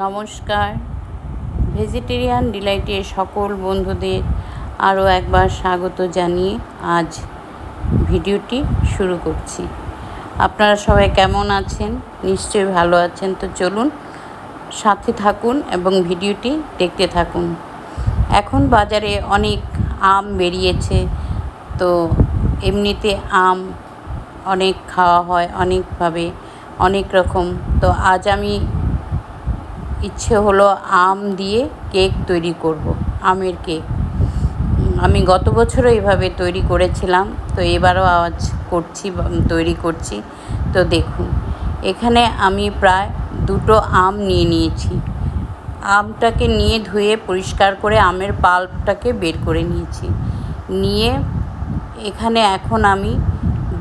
নমস্কার। ভেজিটেরিয়ান ডিলাইটে সকল বন্ধুদের আরও একবার স্বাগত জানিয়ে আজ ভিডিওটি শুরু করছি। আপনারা সবাই কেমন আছেন? নিশ্চয়ই ভালো আছেন। তো চলুন সাথে থাকুন এবং ভিডিওটি দেখতে থাকুন। এখন বাজারে অনেক আম বেরিয়েছে। তো এমনিতে আম অনেক খাওয়া হয়, অনেকভাবে, অনেক রকম। তো আজ আমি ইচ্ছে হলো আম দিয়ে কেক তৈরি করব, আমের কেক। আমি গত বছরও এইভাবে তৈরি করেছিলাম, তো এবারও আজ করছি তৈরি করছি। তো দেখুন, এখানে আমি প্রায় দুটো আম নিয়ে নিয়েছি। আমটাকে নিয়ে ধুয়ে পরিষ্কার করে আমের পাল্পটাকে বের করে নিয়েছি। নিয়ে এখানে এখন আমি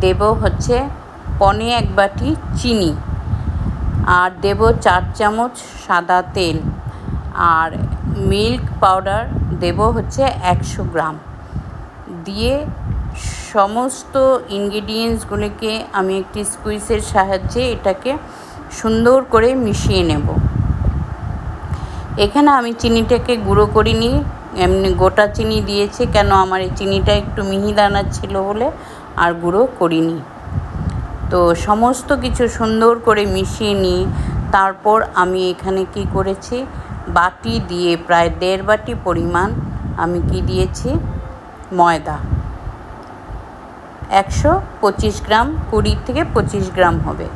দেব হচ্ছে পনে এক বাটি চিনি। আর দেব চার চামচ সাদা তেল। আর মিল্ক পাউডার দেব হচ্ছে একশো গ্রাম। দিয়ে সমস্ত ইনগ্রিডিয়েন্টসগুলিকে আমি একটি স্কুইসের সাহায্যে এটাকে সুন্দর করে মিশিয়ে নেব। এখানে আমি চিনিটাকে গুঁড়ো করিনি। এমনি গোটা চিনি দিয়েছি কেন আমার এই চিনিটা একটু মিহিদানা ছিল বলে আর গুঁড়ো করিনি। তো সমস্ত কিছু সুন্দর করে মিশিয়ে নিয়ে তারপর আমি এখানে কি করেছি? বাটি দিয়ে প্রায় দেড় বাটি পরিমাণ আমি কি দিয়েছি? ময়দা। একশো পঁচিশ গ্রাম, কুড়ি থেকে পঁচিশ গ্রাম হবে।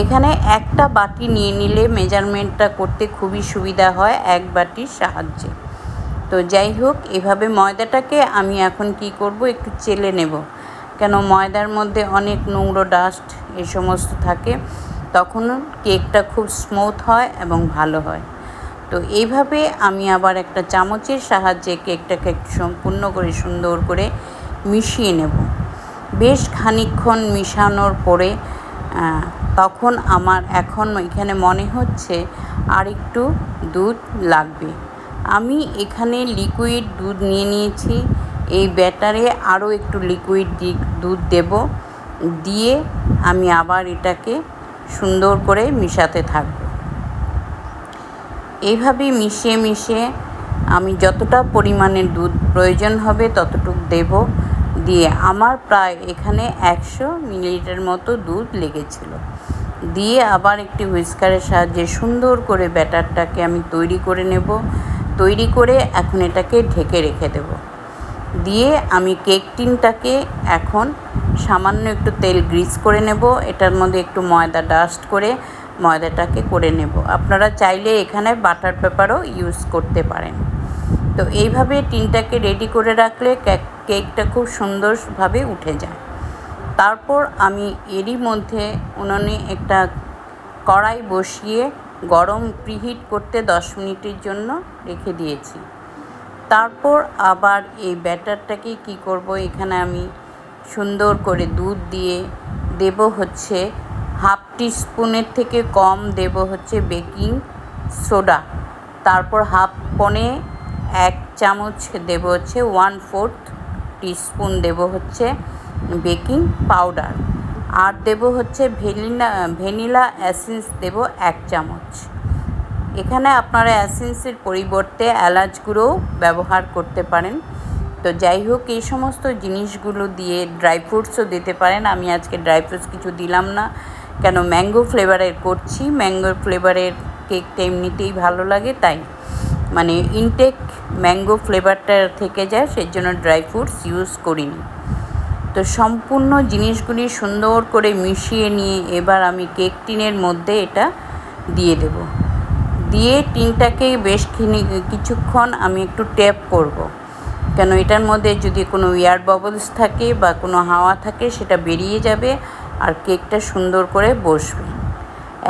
এখানে একটা বাটি নিয়ে নিলে মেজারমেন্টটা করতে খুবই সুবিধা হয় এক বাটির সাহায্যে। তো যাই হোক, এভাবে ময়দাটাকে আমি এখন কি করব? একটু চেলে নেব। কেন ময়দার মধ্যে অনেক নোংরো ডাস্ট এই সমস্ত থাকে, তখন কেকটা খুব স্মুথ হয় এবং ভালো হয়। তো এইভাবে আমি আবার একটা চামচের সাহায্যে কেকটাকে একটু সম্পূর্ণ করে সুন্দর করে মিশিয়ে নেব। বেশ খানিক্ষণ মিশানোর পরে তখন আমার এখন এখানে মনে হচ্ছে আর একটু দুধ লাগবে। আমি এখানে লিকুইড দুধ নিয়ে নিয়েছি। এই ব্যাটারে আরও একটু লিকুইড দুধ দেব। দিয়ে আমি আবার এটাকে সুন্দর করে মিশাতে থাকব। এইভাবে মিশিয়ে মিশিয়ে আমি যতটা পরিমাণের দুধ প্রয়োজন হবে ততটুক দেব। দিয়ে আমার প্রায় এখানে একশো মিলিলিটার মতো দুধ লেগেছিল। দিয়ে আবার একটি হুইস্কারের সাহায্যে সুন্দর করে ব্যাটারটাকে আমি তৈরি করে নেব। তৈরি করে এখন এটাকে ঢেকে রেখে দেব। দিয়ে আমি কেক টিনটাকে এখন সামান্য একটু তেল গ্রিস করে নেব। এটার মধ্যে একটু ময়দা ডাস্ট করে ময়দাটাকে করে নেব। আপনারা চাইলে এখানে বাটার পেপারও ইউজ করতে পারেন। তো এইভাবে টিনটাকে রেডি করে রাখলে কেকটা খুব সুন্দরভাবে উঠে যায়। তারপর আমি এরই মধ্যে উনুনে একটা কড়াই বসিয়ে গরম প্রিহিট করতে দশ মিনিটের জন্য রেখে দিয়েছি। তারপর আবার এই ব্যাটারটাকে কি করব? এখানে আমি সুন্দর করে দুধ দিয়ে দেব হচ্ছে হাফ স্পুনের থেকে কম দেব হচ্ছে বেকিং সোডা। তারপর হাফ পনে এক চামচ দেব হচ্ছে ওয়ান ফোর্থ টিস্পুন দেব হচ্ছে বেকিং পাউডার। আর দেব হচ্ছে ভ্যানিলা ভ্যানিলা অ্যাসেন্স দেব এক চামচ। এখানে আপনারা অ্যাসেন্সের পরিবর্তে এলাচ গুঁড়োও ব্যবহার করতে পারেন। তো যাই হোক, এই সমস্ত জিনিসগুলো দিয়ে ড্রাই ফ্রুটসও দিতে পারেন। আমি আজকে ড্রাই ফ্রুটস কিছু দিলাম না। কেন ম্যাঙ্গো ফ্লেভারের করছি। ম্যাঙ্গো ফ্লেভারের কেকটা এমনিতেই ভালো লাগে, তাই। মানে ইনটেক ম্যাঙ্গো ফ্লেভারটা থেকে যায় সেই জন্য ড্রাই ফ্রুটস ইউজ করিনি। তো সম্পূর্ণ জিনিসগুলি সুন্দর করে মিশিয়ে নিয়ে এবার আমি কেক টিনের মধ্যে এটা দিয়ে দেব। দিয়ে টিনটাকে বেশ কিছুক্ষণ আমি একটু ট্যাপ করব। কেন এটার মধ্যে যদি কোনো এয়ার বাবলস থাকে বা কোনো হাওয়া থাকে সেটা বেরিয়ে যাবে আর কেকটা সুন্দর করে বসবে।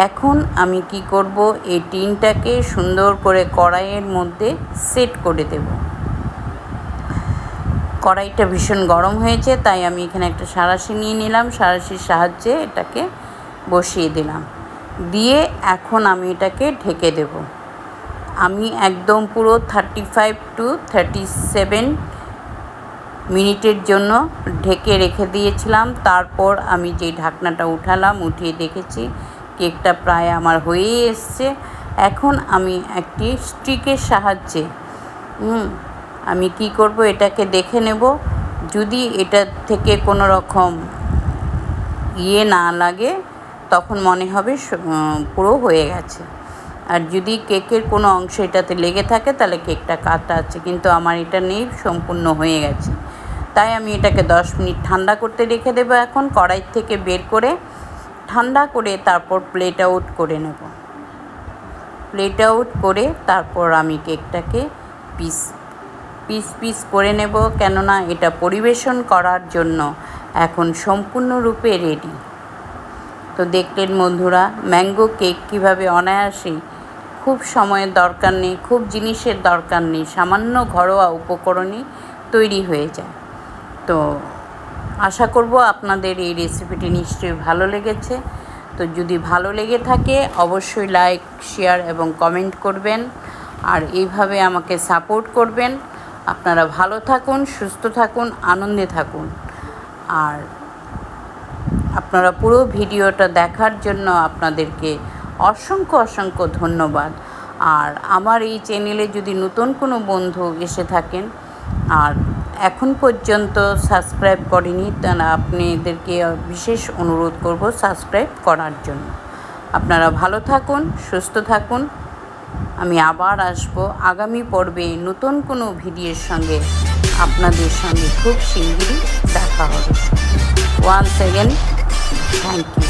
এখন আমি কি করব? এই টিনটাকে সুন্দর করে কড়াইয়ের মধ্যে সেট করে দেব। কড়াইটা ভীষণ গরম হয়েছে, তাই আমি এখানে একটা সাঁড়াশি নিয়ে নিলাম। সাঁড়াশির সাহায্যে এটাকে বসিয়ে দিলাম। দিয়ে এখন আমি এটাকে ঢেকে দেব। আমি একদম পুরো thirty five to thirty seven মিনিটের জন্য ঢেকে রেখে দিয়েছিলাম। তারপর আমি যে ঢাকনাটা উঠালাম উঠিয়ে দেখেছি কেকটা প্রায় আমার হয়েই এসছে। এখন আমি একটি স্টিকের সাহায্যে হুম, আমি কি করব এটাকে দেখে নেব। যদি এটা থেকে কোনো রকম ইয়ে না লাগে তখন মনে হবে পুরো হয়ে গেছে। আর যদি কেকের কোনো অংশ এটাতে লেগে থাকে, তাহলে কেকটা কাটা আছে, কিন্তু আমার এটা নেই, সম্পূর্ণ হয়ে গেছে। তাই আমি এটাকে দশ মিনিট ঠান্ডা করতে রেখে দেবো এখন, কড়াই থেকে বের করে ঠান্ডা করে তারপর প্লেট আউট করে নেব। প্লেট আউট করে তারপর আমি কেকটাকে পিস পিস পিস করে নেব, কেননা এটা পরিবেশন করার জন্য এখন সম্পূর্ণরূপে রেডি তো দেখলেন বন্ধুরা ম্যাঙ্গো কেক কীভাবে অনায়াসেই খুব সময়ের দরকার নেই, খুব জিনিসের দরকার নেই, সামান্য ঘরোয়া উপকরণই তৈরি হয়ে যায়। তো আশা করব আপনাদের এই রেসিপিটি নিশ্চয়ই ভালো লেগেছে। তো যদি ভালো লেগে থাকে, অবশ্যই লাইক শেয়ার এবং কমেন্ট করবেন। আর এইভাবে আমাকে সাপোর্ট করবেন। আপনারা ভালো থাকুন, সুস্থ থাকুন, আনন্দে থাকুন। আর আপনারা পুরো ভিডিওটা দেখার জন্য আপনাদেরকে অসংখ্য অসংখ্য ধন্যবাদ। আর আমার এই চ্যানেলে যদি নতুন কোনো বন্ধু এসে থাকেন, আর এখন পর্যন্ত সাবস্ক্রাইব করেনি, তাহলে আপনাদেরকে বিশেষ অনুরোধ করব সাবস্ক্রাইব করার জন্য। আপনারা ভালো থাকুন, সুস্থ থাকুন। আমি আবার আসব আগামী পর্বে নতুন কোনো ভিডিওর সঙ্গে। আপনাদের সঙ্গে খুব শিগগিরই দেখা হবে। One second funky.